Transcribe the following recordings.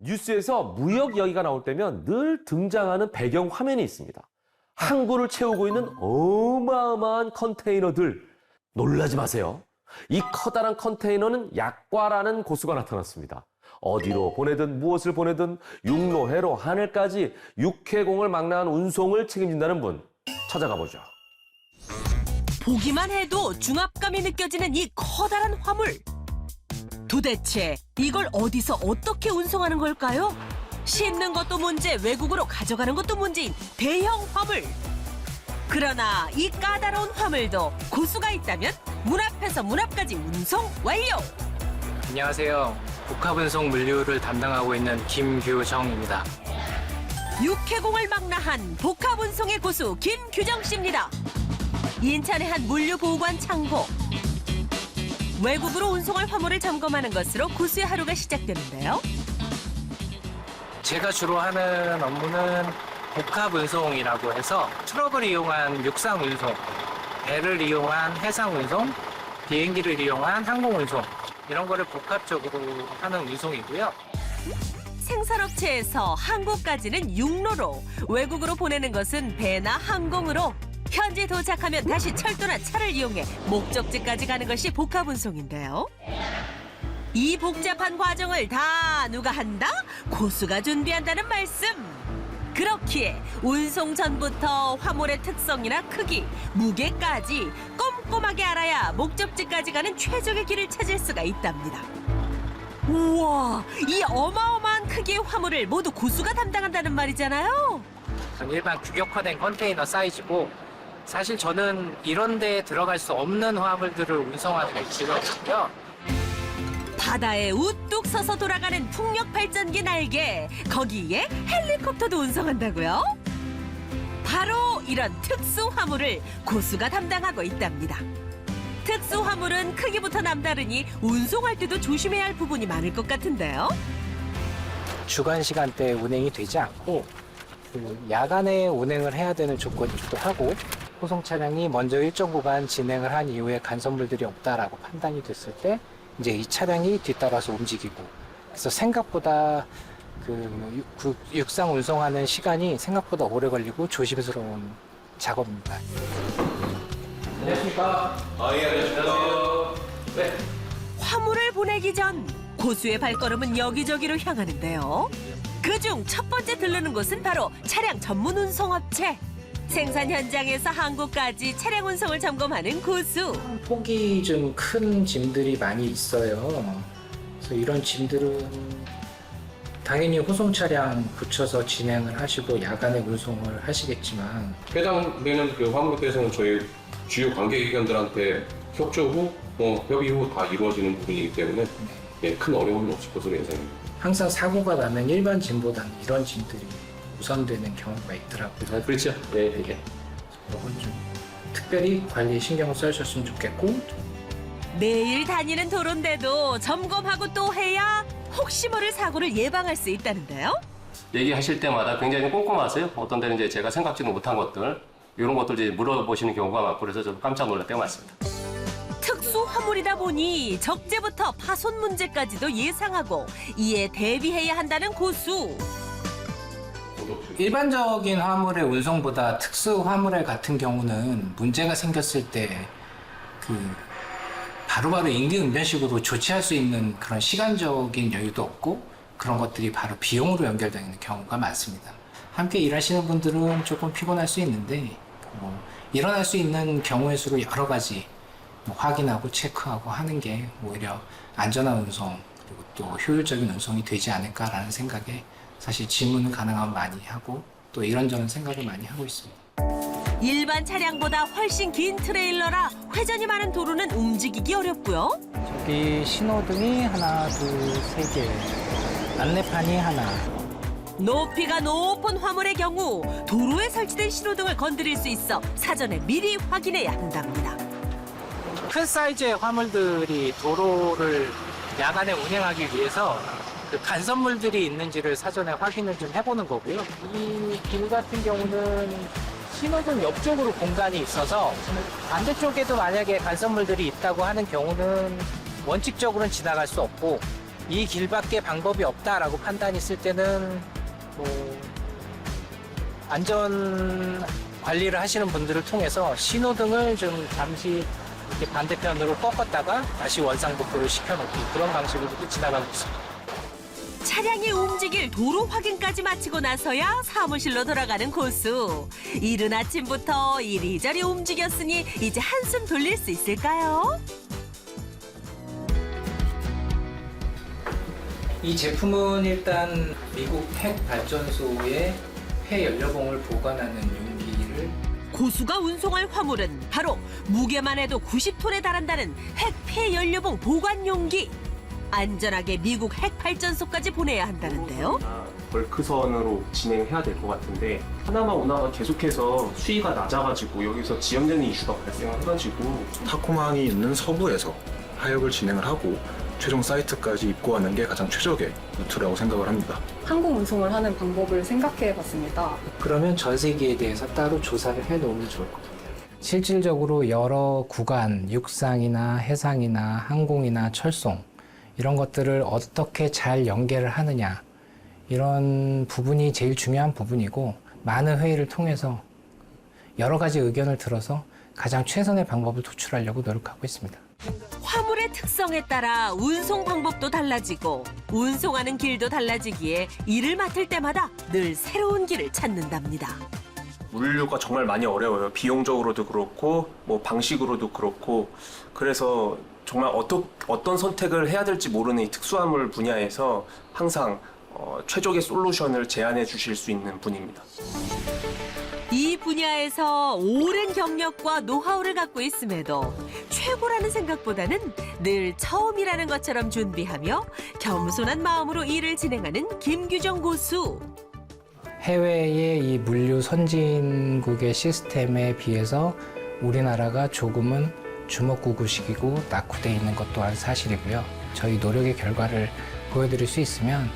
뉴스에서 무역 이야기가 나올 때면 늘 등장하는 배경 화면이 있습니다. 항구를 채우고 있는 어마어마한 컨테이너들. 놀라지 마세요. 이 커다란 컨테이너는 약과라는 고수가 나타났습니다. 어디로 보내든 무엇을 보내든 육로, 해로, 하늘까지 육해공을 망라한 운송을 책임진다는 분 찾아가 보죠. 보기만 해도 중압감이 느껴지는 이 커다란 화물. 도대체 이걸 어디서 어떻게 운송하는 걸까요? 싣는 것도 문제, 외국으로 가져가는 것도 문제인 대형 화물. 그러나 이 까다로운 화물도 고수가 있다면 문 앞에서 문 앞까지 운송 완료. 안녕하세요. 복합운송 물류를 담당하고 있는 김규정입니다. 육해공을 망라한 복합운송의 고수 김규정 씨입니다. 인천의 한 물류보관 창고. 외국으로 운송할 화물을 점검하는 것으로 고수의 하루가 시작되는데요. 제가 주로 하는 업무는 복합 운송이라고 해서 트럭을 이용한 육상 운송, 배를 이용한 해상 운송, 비행기를 이용한 항공 운송 이런 거를 복합적으로 하는 운송이고요. 생산업체에서 한국까지는 육로로, 외국으로 보내는 것은 배나 항공으로 현지 도착하면 다시 철도나 차를 이용해 목적지까지 가는 것이 복합 운송인데요. 이 복잡한 과정을 다 누가 한다? 고수가 준비한다는 말씀. 그렇기에 운송 전부터 화물의 특성이나 크기, 무게까지 꼼꼼하게 알아야 목적지까지 가는 최적의 길을 찾을 수가 있답니다. 우와, 이 어마어마한 크기의 화물을 모두 고수가 담당한다는 말이잖아요. 전 일반 규격화된 컨테이너 사이즈고 사실 저는 이런 데에 들어갈 수 없는 화물들을 운송하는 게 직업이고요. 바다에 우뚝 서서 돌아가는 풍력 발전기 날개, 거기에 헬리콥터도 운송한다고요? 바로 이런 특수 화물을 고수가 담당하고 있답니다. 특수 화물은 크기부터 남다르니 운송할 때도 조심해야 할 부분이 많을 것 같은데요. 주간 시간대에 운행이 되지 않고 그 야간에 운행을 해야 되는 조건이기도 하고 호송 차량이 먼저 일정 구간 진행을 한 이후에 간선물들이 없다라고 판단이 됐을 때 이제 이 차량이 뒤따라서 움직이고 그래서 생각보다 그 육- 그 육상 운송하는 시간이 생각보다 오래 걸리고 조심스러운 작업입니다. 화물을 보내기 전 고수의 발걸음은 여기저기로 향하는데요. 그중 첫 번째 들르는 곳은 바로 차량 전문 운송업체. 생산 현장에서 한국까지 차량 운송을 점검하는 고수. 폭이 좀 큰 짐들이 많이 있어요. 그래서 이런 짐들은 당연히 호송 차량 붙여서 진행을 하시고 야간에 운송을 하시겠지만 해당되는 그 화물에 대해서는 저희 주요 관계기관들한테 협조 후, 어, 협의 후 다 이루어지는 부분이기 때문에 예, 큰 어려움은 없을 것으로 예상합니다. 항상 사고가 나면 일반 짐보다는 이런 짐들이 우선되는 경우가 있더라고요. 아, 그렇죠. 예, 예. 이건 좀 특별히 관리에 신경을 써주셨으면 좋겠고 매일 다니는 도로인데도 점검하고 또 해야 혹시 모를 사고를 예방할 수 있다는데요. 얘기하실 때마다 굉장히 꼼꼼하세요. 어떤 데는 이제 제가 생각지도 못한 것들, 이런 것들 이제 물어보시는 경우가 많고 그래서 좀 깜짝 놀랄 때가 많습니다. 특수 화물이다 보니 적재부터 파손 문제까지도 예상하고 이에 대비해야 한다는 고수. 일반적인 화물의 운송보다 특수 화물의 같은 경우는 문제가 생겼을 때그 바로바로 임기응변식으로 조치할 수 있는 그런 시간적인 여유도 없고 그런 것들이 바로 비용으로 연결되는 경우가 많습니다. 함께 일하시는 분들은 조금 피곤할 수 있는데 뭐 일어날 수 있는 경우의 수로 여러 가지 뭐 확인하고 체크하고 하는 게 오히려 안전한 운송 그리고 또 효율적인 운송이 되지 않을까라는 생각에 사실 질문을 가능하면 많이 하고 또 이런저런 생각을 많이 하고 있습니다. 일반 차량보다 훨씬 긴 트레일러라 회전이 많은 도로는 움직이기 어렵고요. 저기 신호등이 하나, 둘, 세 개. 안내판이 하나. 높이가 높은 화물의 경우 도로에 설치된 신호등을 건드릴 수 있어 사전에 미리 확인해야 한답니다. 큰 사이즈의 화물들이 도로를 야간에 운행하기 위해서 그 간선물들이 있는지를 사전에 확인을 좀 해보는 거고요. 이 길 같은 경우는 신호등 옆쪽으로 공간이 있어서 반대쪽에도 만약에 간선물들이 있다고 하는 경우는 원칙적으로는 지나갈 수 없고 이 길밖에 방법이 없다라고 판단했을 때는 뭐 안전 관리를 하시는 분들을 통해서 신호등을 좀 잠시 반대편으로 꺾었다가 다시 원상복구를 시켜놓기 그런 방식으로 지나가고 있습니다. 차량이 움직일 도로 확인까지 마치고 나서야 사무실로 돌아가는 고수. 이른 아침부터 이리저리 움직였으니 이제 한숨 돌릴 수 있을까요? 이 제품은 일단 미국 핵 발전소의 폐 연료봉을 보관하는 용기를 고수가 운송할 화물은 바로 무게만 해도 90톤에 달한다는 핵 폐연료봉 보관 용기. 안전하게 미국 핵 발전소까지 보내야 한다는데요. 벌크선으로 진행해야 될 것 같은데 하나만 오나마 계속해서 수위가 낮아가지고 여기서 지연되는 이슈가 발생해가지고 타코망이 있는 서부에서 하역을 진행을 하고 최종 사이트까지 입고하는 게 가장 최적의 루트라고 생각을 합니다. 항공 운송을 하는 방법을 생각해 봤습니다. 그러면 전세기에 대해서 따로 조사를 해 놓으면 좋을 것 같아요. 실질적으로 여러 구간, 육상이나 해상이나 항공이나 철송 이런 것들을 어떻게 잘 연계를 하느냐 이런 부분이 제일 중요한 부분이고 많은 회의를 통해서 여러 가지 의견을 들어서 가장 최선의 방법을 도출하려고 노력하고 있습니다. 화물의 특성에 따라 운송 방법도 달라지고 운송하는 길도 달라지기에 일을 맡을 때마다 늘 새로운 길을 찾는답니다. 물류가 정말 많이 어려워요. 비용적으로도 그렇고 뭐 방식으로도 그렇고 그래서 정말 어떠, 어떤 선택을 해야 될지 모르는 이 특수화물 분야에서 항상 어, 최적의 솔루션을 제안해 주실 수 있는 분입니다. 이 분야에서 오랜 경력과 노하우를 갖고 있음에도 최고라는 생각보다는 늘 처음이라는 것처럼 준비하며 겸손한 마음으로 일을 진행하는 김규정 고수. 해외의 이 물류 선진국의 시스템에 비해서 우리나라가 조금은 주먹구구식이고 낙후돼 있는 것 또한 사실이고요. 저희 노력의 결과를 보여드릴 수 있으면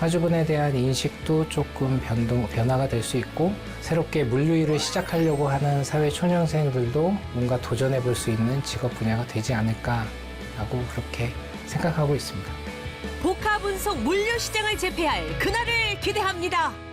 화주분에 대한 인식도 조금 변동, 변화가 될 수 있고 새롭게 물류 일을 시작하려고 하는 사회 초년생들도 뭔가 도전해 볼 수 있는 직업 분야가 되지 않을까라고 그렇게 생각하고 있습니다. 복합 운송 물류 시장을 제패할 그날을 기대합니다.